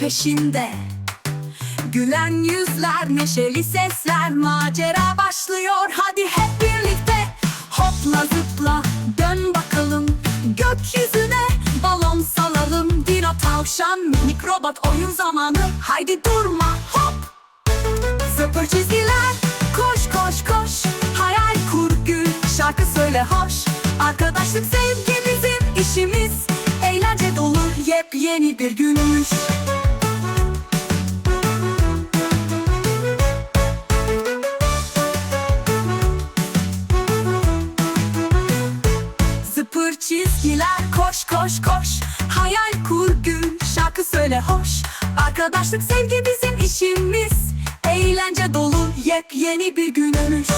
peşinde. Gülen yüzler, neşeli sesler Macera başlıyor. Hadi hep birlikte Hopla zıpla dön bakalım Gökyüzüne. Balon salalım Dino tavşan minik robot oyun zamanı. Haydi durma hop. Zıpır çizgiler koş koş koş. Hayal kur gül şarkı söyle hoş. Arkadaşlık sevgi bizim işimiz Eğlence dolu yepyeni bir günmüş Zıpır çizgiler koş koş koş. Hayal kur gül şarkı söyle hoş. Arkadaşlık sevgi bizim işimiz. Eğlence dolu yepyeni bir günmüş